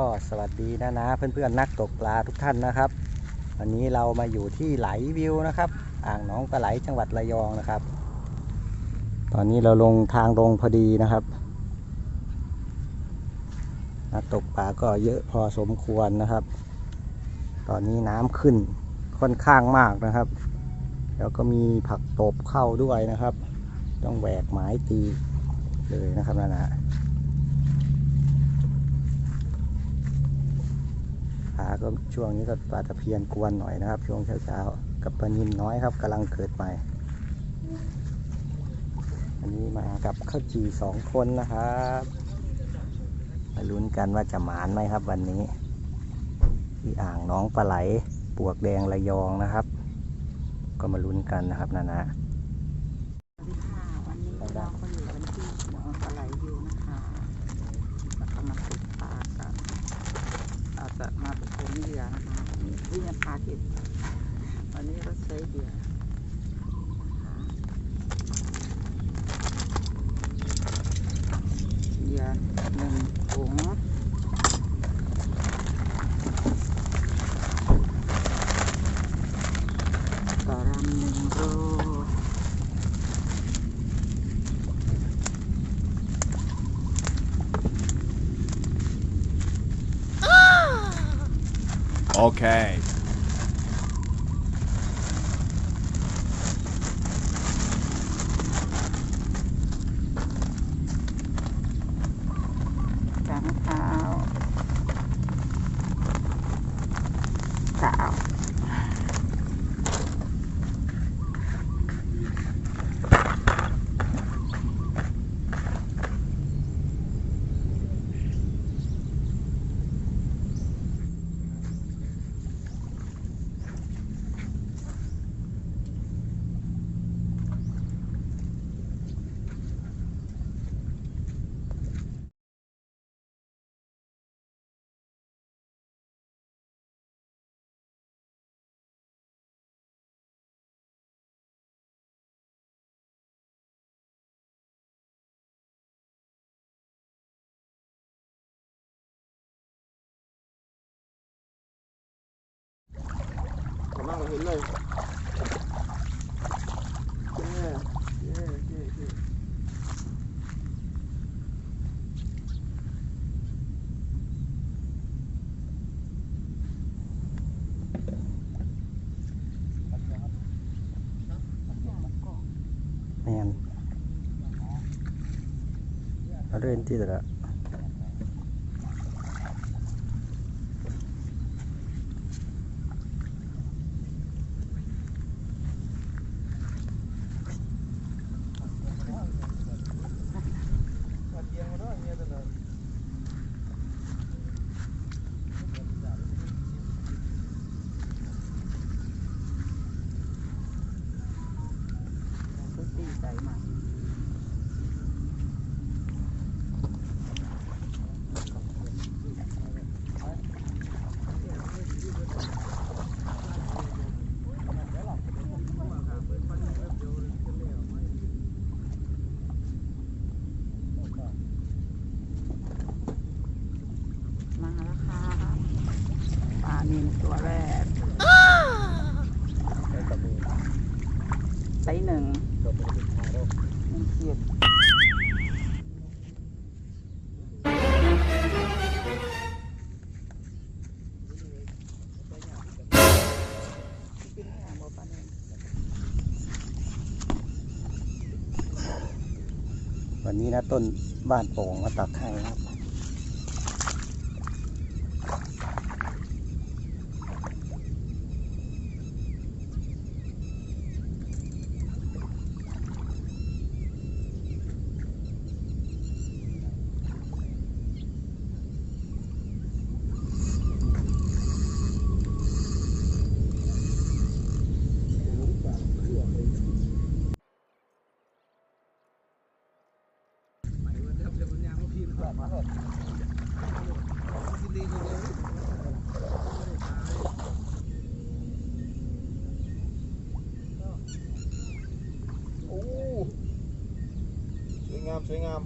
ก็สวัสดีนะนะเพื่อนๆนักตกปลาทุกท่านนะครับ วันนี้เรามาอยู่ที่ไหลวิวนะครับ อ่างหนองปลาไหลจังหวัดระยองนะครับ ตอนนี้เราลงทางลงพอดีนะครับ นักตกปลาก็เยอะพอสมควรนะครับ ตอนนี้น้ำขึ้นค่อนข้างมากนะครับ แล้วก็มีผักตบเข้าด้วยนะครับ ต้องแหวกหมายตีเลยนะครับนะนะปลาก็ช่วงนี้ก็ปลาตะเพียนกวนหน่อยนะครับ ช่วงเช้าๆกับปลานินน้อยครับกำลังเกิดใหม่ อันนี้มากับข้าวจีสองคนนะครับมาลุ้นกันว่าจะหมานไหมครับวันนี้ ที่อ่างน้องปลาไหลปวกแดงระยองนะครับ ก็มาลุ้นกันนะครับนานะวันนี้เราก็อยู่กันที่หนองปลาไหลวิวนะคะแล้วก็มาติดปลากันเรา จะมาผสมเหยื่อนะคะนี่วิ่งปลาติดวันนี้เราใช้เหยื่อ Okay. กำลังเห็นเลยเย้เย้เย้เย้ แมนเอาเรื่นที่แต่ละ มาเตียงมาด้วยเมียตัวนั้น ก็ดีใจมาก มาแล้วค่ะปลานินตัวแรก แล้วก็มี ไซส์หนึ่ง ตัวเป็นลูกค้าด้วย หนึ่งขีดกินแห้งบ่ปลานินวันนี้นะต้นบ้านโป่งมาตักให้ครับ งาม สวยงาม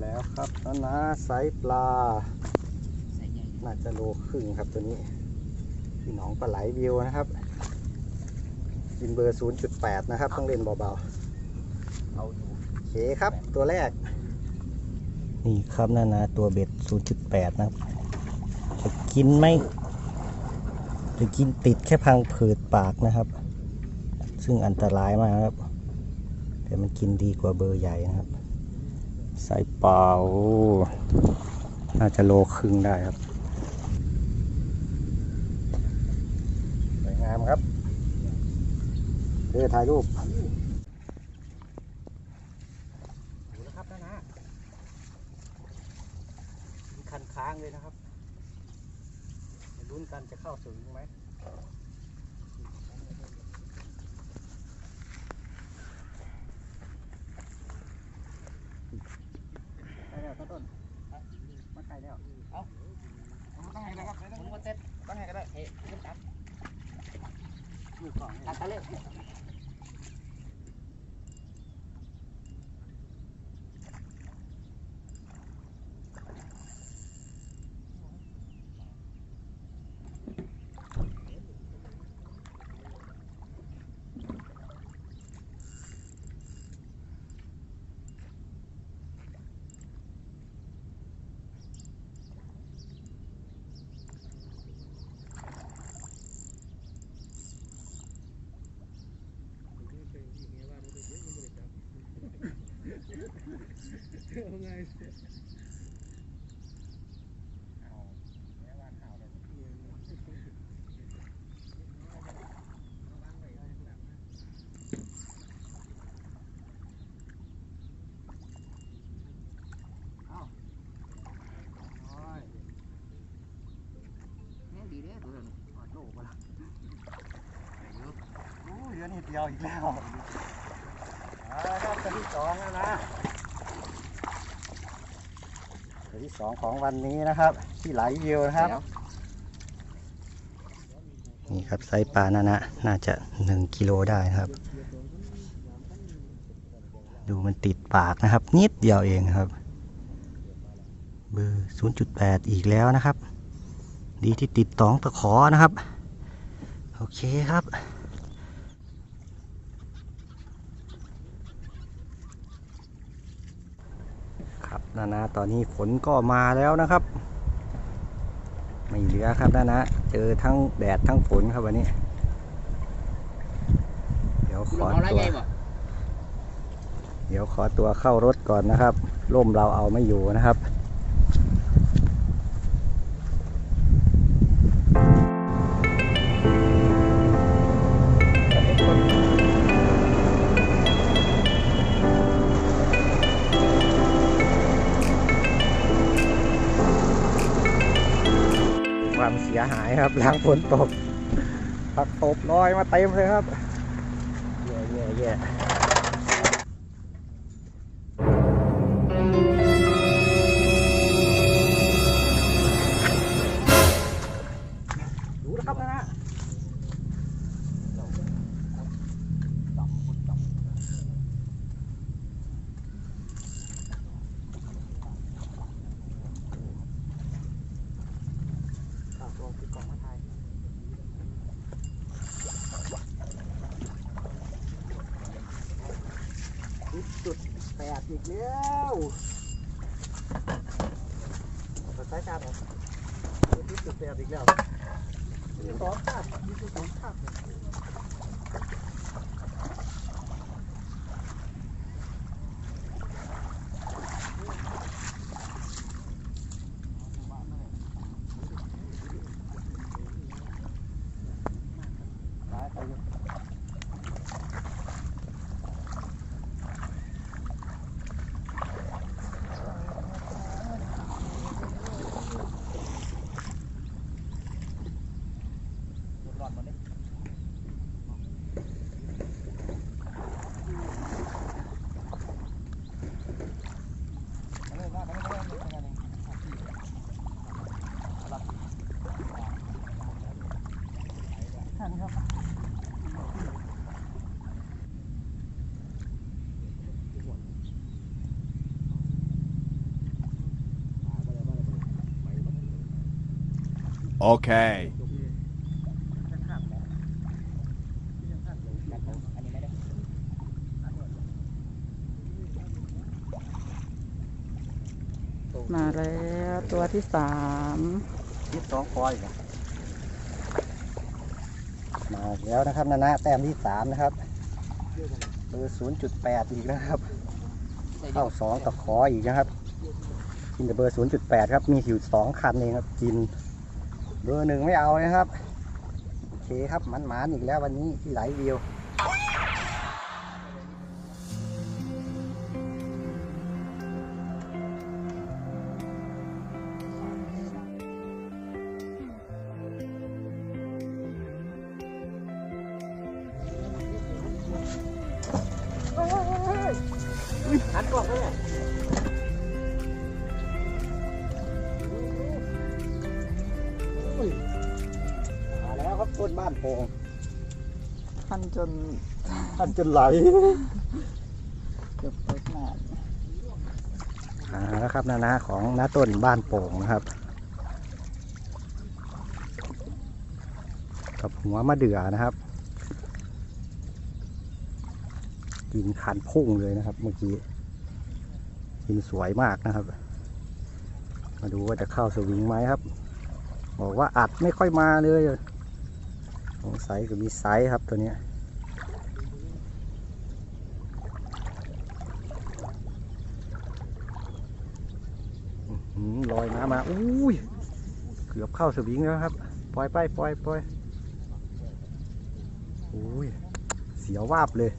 แล้วครับนะนะไซปลา น่าจะโลครึ่งครับตัวนี้พี่น้องปลาไหลวิวนะครับยินเบอร์ 0.8 นะครับ ต้องเล่นเบา ๆ เอา เคครับตัวแรก นี่ครับนั่นนะตัวเบ็ด 0.8 นะครับ จะกินไม่จะกินติดแค่พังผืดปากนะครับ ซึ่งอันตรายมากครับ แต่มันกินดีกว่าเบอร์ใหญ่นะครับ ใส่เปล่า น่าจะโลครึ่งได้ครับสวยงามครับเดี๋ยวถ่ายรูป ดู นะคันคันค้างเลยนะครับลุ้นกันจะเข้าถึงไหมใกล้แล้วต้นต้นมาใกล้แล้ว ตั้งไงนะครับ ผมก็เซ็ต ตั้งไงก็ได้ เฮ้ยขึ้นตับ มือก่อน ตัดตะเล็บ นี่ดี เอตัวนี้อดโลกวนี้เดียวอีกแล้วครับตัวที่สองแล้วนะ ตัวที่สองของวันนี้นะครับ ที่ไหลวิวนะครับ นี่ครับไซส์ปลานะนะน่าจะหนึ่งกิโลได้นะครับ ดูมันติดปากนะครับ นิดเดียวเองครับ เบอร์0.8อีกแล้วนะครับ ดีที่ติดตองตะขอนะครับ โอเคครับ ครับ นานาตอนนี้ฝนก็มาแล้วนะครับ ไม่เหลือครับนานาเจอทั้งแดดทั้งฝนครับวันนี้ เดี๋ยวขอเอาไรตัวใหญ่บ่เดี๋ยวขอตัวเข้ารถก่อนนะครับ ร่มเราเอาไม่อยู่นะครับ ความเสียหายครับ หลังฝนตกผักตบลอยมาเต็มเลยครับแย่แย่แย่ อีกแล้วตัดสายชาร์จเหรอจุดแปดอีกแล้วมีสองคาบมีสองคาบสันครับโอเค มาแล้วตัวที่สาม ที่สองคอยครั มาแล้วนะครับนานะแต้มที่สามนะครับเบอร์ศูนย์จุดแปดอีกนะครับ เข้าสองตะขออีกนะครับ กินแต่เบอร์ศูนย์จุดแปดครับ มีอยู่สองคันเองครับกิน เบอร์หนึ่งไม่เอานะครับ โอเคครับมันหมานอีกแล้ววันนี้ที่ไหลวิว หันกล้องไปเนี่ยมาแล้วครับต้นบ้านโป่งพันจนท่านจนไหลเกือบเปิดหน้าหาแล้วครับนานาของน้าต้นบ้านโป่งนะครับกับหัวมะเดื่อนะครับ กินคันพุ่งเลยนะครับเมื่อกี้ กินสวยมากนะครับ มาดูว่าจะเข้าสวิงไหมครับ บอกว่าอัดไม่ค่อยมาเลยสงสัยก็มีไซส์ครับตัวนี้ลอยน้ำมาอุ้ย เกือบเข้าสวิงแล้วครับ ปล่อยไปปล่อยปล่อยอุ้ย เสียววาบเลย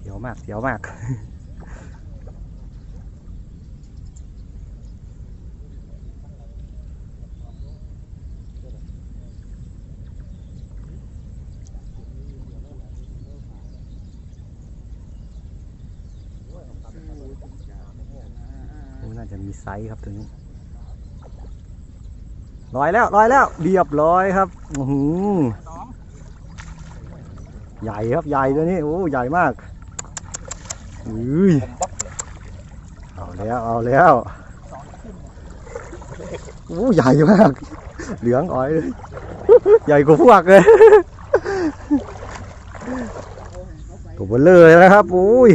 เสียว มากเสียวมาก น่าจะมีไซส์ครับตัวนี้ลอยแล้วลอยแล้วเรียบร้อยครับอือใหญ่ครับใหญ่ตัวนี้โอ้ใหญ่มาก อุ้ยเอาแล้วเอาแล้วโอ้ใหญ่มาก เหลืองอ้อยเลย ใหญ่กว่าพวกเลยตัวเบลเลยนะครับอุ้ย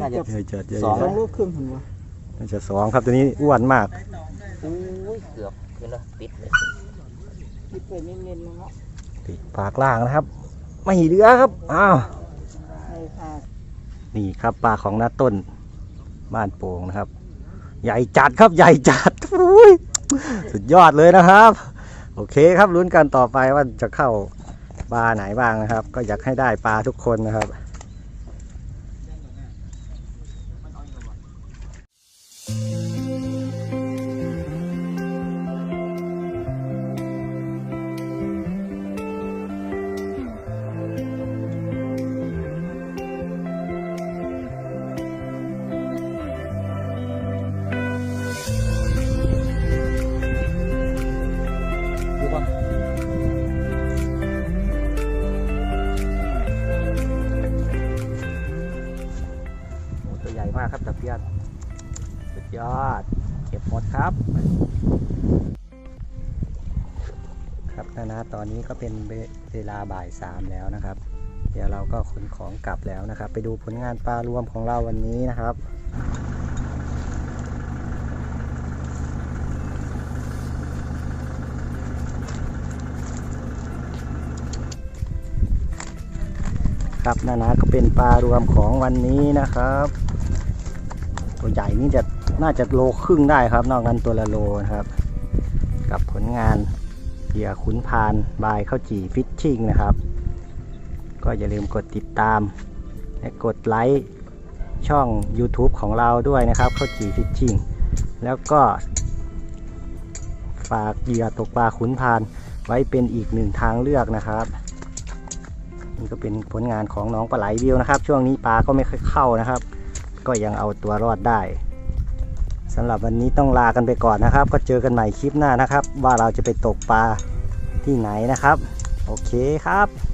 น่าจะใหญ่จัดใหญ่สองจัดลูกครึ่งหัวน่าจะสองครับตัวนี้อ้วนมากอุ้ยเกือบคือละปิดเลยคิดไปเน้นๆเนาะติดปากล่างนะครับ ไม่เหลือครับอ้าวให้ค่ะ นี่ครับปลาของน้าต้นบ้านโป่งนะครับ ใหญ่จัดครับใหญ่จัดอุ้ยสุดยอดเลยนะครับ โอเคครับลุ้นกันต่อไปว่าจะเข้าปลาไหนบ้างนะครับ ก็อยากให้ได้ปลาทุกคนนะครับ ใหญ่มากครับตะเพียนสุดยอด เก็บหมดครับ ครับนะนะตอนนี้ก็เป็นเวลาบ่ายสามแล้วนะครับ เดี๋ยวเราก็ขนของกลับแล้วนะครับ ไปดูผลงานปลารวมของเราวันนี้นะครับครับนานาก็เป็นปลารวมของวันนี้นะครับ ตัวใหญ่นี่จะน่าจะโลครึ่งได้ครับ นอกนั้นตัวละโลนะครับ กับผลงานเหยื่อขุนพานบายข้าวจี่ฟิชชิ่งนะครับ ก็อย่าลืมกดติดตาม และกดไลค์ช่อง YouTube ของเราด้วยนะครับข้าวจี่ฟิชชิ่งแล้วก็ ฝากเหยื่อตกปลาขุนพานไว้เป็นอีกหนึ่งทางเลือกนะครับนี่ก็เป็นผลงานของน้องปลาไหลวิวนะครับ ช่วงนี้ปลาก็ไม่ค่อยเข้านะครับ ก็ยังเอาตัวรอดได้สำหรับวันนี้ต้องลากันไปก่อนนะครับ ก็เจอกันใหม่คลิปหน้านะครับ ว่าเราจะไปตกปลาที่ไหนนะครับ โอเคครับ